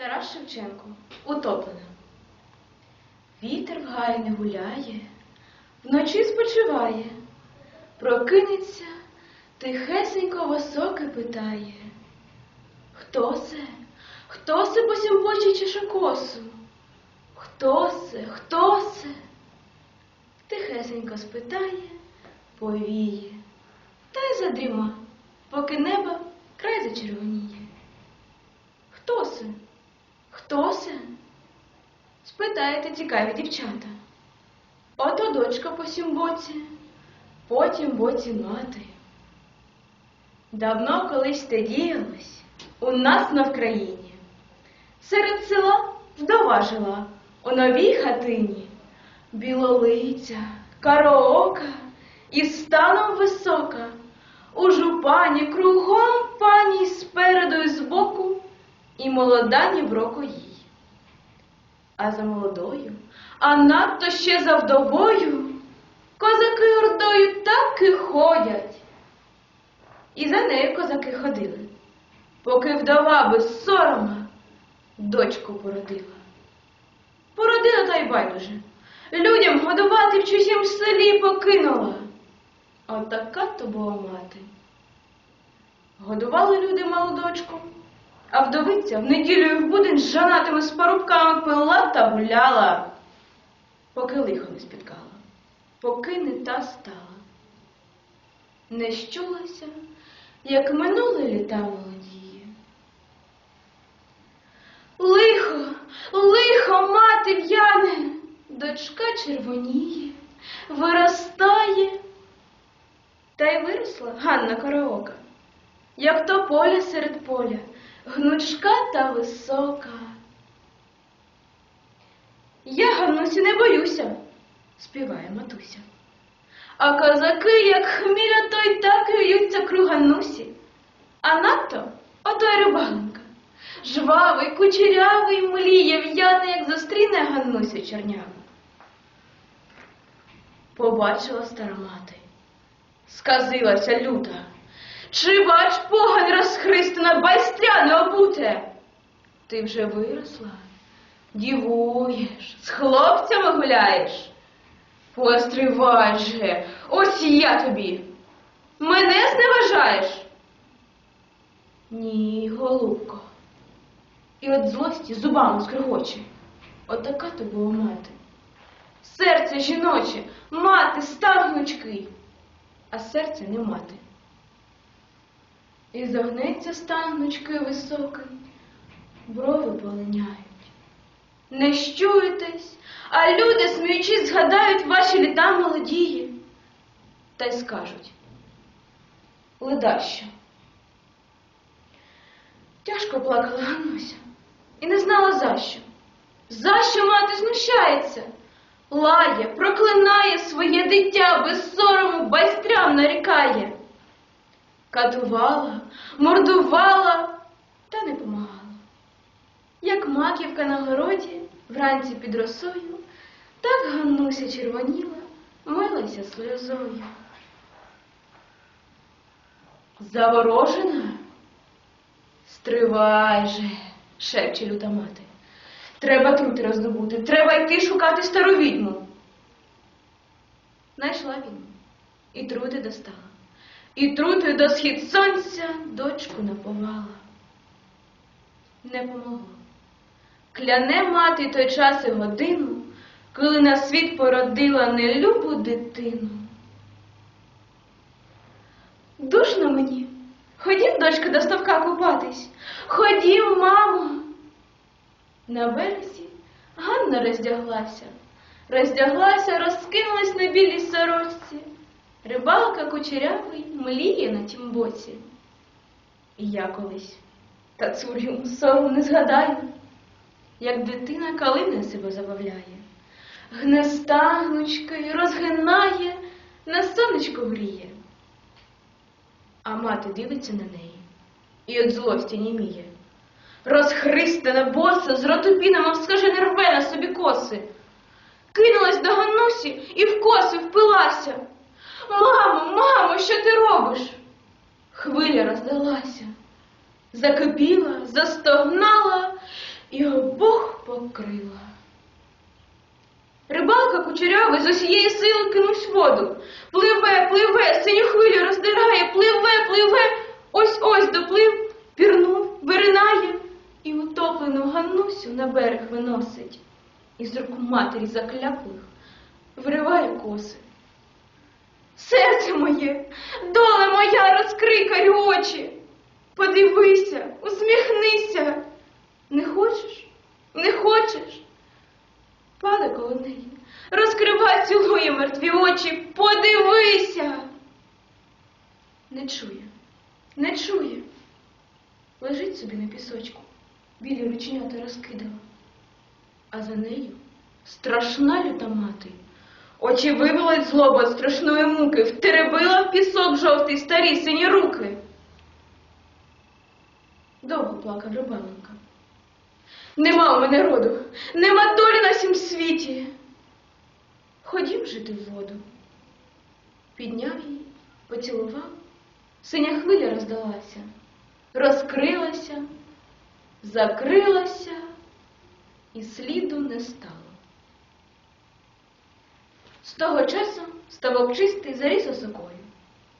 Тарас Шевченко. Утоплена. Вітер в гаї не гуляє, вночі спочиває, прокинеться, тихесенько високе питає. Хто це? Хто це по сімпочі чеше косу? Хто це? Хто це? Тихесенько спитає, повіє, та й задріма, поки небо край зачервоніє. Хто це? Хто це? Спитаєте цікаві дівчата. Ото дочка по сім боці, потім боці мати. Давно колись те діялось у нас на Вкраїні. Серед села вдова жила у новій хатині. Білолиця, кароока і станом висока. У жупані кругом пані збоку, і молода ні в року їй. А за молодою, а надто ще за вдовою, козаки ордою так і ходять. І за нею козаки ходили, поки вдова без сорома дочку породила. Породила та й байдуже. Людям годувати в чужім селі покинула. Отака то була мати. Годували люди малу дочку, а вдовиця в неділю в будень з жанатими з пила та гуляла, поки лихо не спіткала, поки не та стала. Не щулася, як минули літа молодії. Лихо, лихо, мати в'яне, дочка червоніє, виростає. Та й виросла Ганна Караока, як то поля серед поля, гнучка та висока. Я Ганнусі не боюся, співає матуся. А козаки, як хміля, то й так і в'ються круг А надто отой рибаленка. Жвавий, кучерявий, мліє, в'яне, як зустріне Ганнусю черняву. Побачила стара мати. Сказилася люта. Чи бач погань розхристана, байстряне обуте? Ти вже виросла, дівуєш, з хлопцями гуляєш. Постривай же, ось я тобі. Мене зневажаєш? Ні, голубко. І от злості зубами скригоче. Отака то була мати. Серце жіноче, мати, стан гнучкий, а серця не мати. І загнеться стан гнучки високий, брови полиняють. Не щуєтесь, а люди, сміючись, згадають ваші літа молодії, та й скажуть ледащо. Тяжко плакала Ганнуся і не знала за що. За що мати знущається? Лає, проклинає своє дитя, без сорому байстрям нарікає. Катувала, мордувала, та не помагала. Як маківка на городі, вранці під росою, так Ганнуся червоніла, милася сльозою. Заворожена? Стривай же, шепче люта мати. Треба трути роздобути, треба йти шукати стару відьму. Найшла відьму, і трути достала, і трути до схід сонця дочку наповала. Не помогло. Кляне мати той час і годину, коли на світ породила нелюбу дитину. Душно мені. Ходім, дочка, до ставка купатись. Ходім, мамо. На березі Ганна роздяглася. Роздяглася, розкинулась на білій сорочці. Рибалка кучерявий мліє на тім боці. І я колись, та цурю сору не згадаю, як дитина калини себе забавляє, гне стагнучки, розгинає, на сонечко гріє. А мати дивиться на неї і від злості німіє. Розхристана боса, з ротопіна, мов скажене рве на собі коси. Кинулась до Ганусі і в коси впилася. Мамо, мамо, що ти робиш? Хвиля роздалася, закипіла, застогнала і обох покрила. Рибалка кучерявий з усієї сили кинувсь в воду. Пливе, пливе, синю хвилю роздирає, пливе, пливе, ось ось доплив, пірнув, виринає і утоплену Ганусю на берег виносить. І з рук матері закляклих вириває коси. Серце моє, доле моя, розкрий карі очі. Подивися, усміхнися. Не хочеш? Не хочеш? Паде коло неї, розкривай, цілує мертві очі, подивися. Не чує, не чує. Лежить собі на пісочку, білі рученята розкидала. А за нею страшна люта мати. Очі вивелить злоба від страшної муки, втеребила в пісок жовтий старі сині руки. Довго плакав Рибаленка. Нема у мене роду, нема долі на сім світі. Ходім жити в воду. Підняв її, поцілував, синя хвиля роздалася, розкрилася, закрилася, і сліду не стало. З того часу ставок чистий заріс осокою.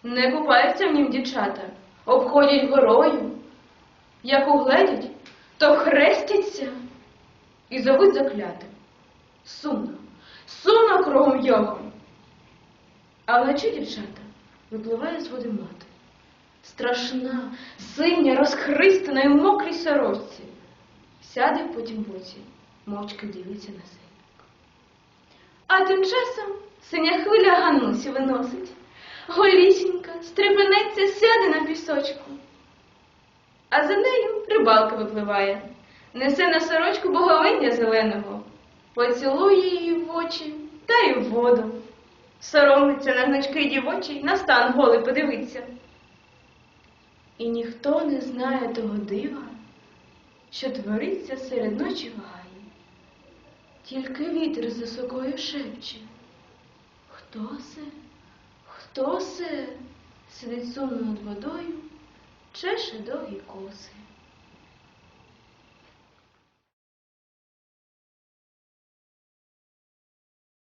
Не купаються в нім дівчата, обходять горою. Як угледять, то хрестяться і зовуть заклятим. Сумно, сумно кругом його. А вночі дівчата випливає з води мати. Страшна, синя, розхристана і в мокрій сорочці. Сяде потім боці, мовчки дивиться на синьок. А тим часом синя хвиля Ганусі виносить. Голісінька, стрепенеться, сяде на пісочку. А за нею рибалка випливає, несе на сорочку боговиння зеленого, поцілує її в очі та й в воду. Соромиться на гнучки дівочий, на стан голий подивиться. І ніхто не знає того дива, що твориться серед ночі в гаї. Тільки вітер за сокою шепче. Хто се? Хто се? Сидить сумно над водою, чеше довгі коси.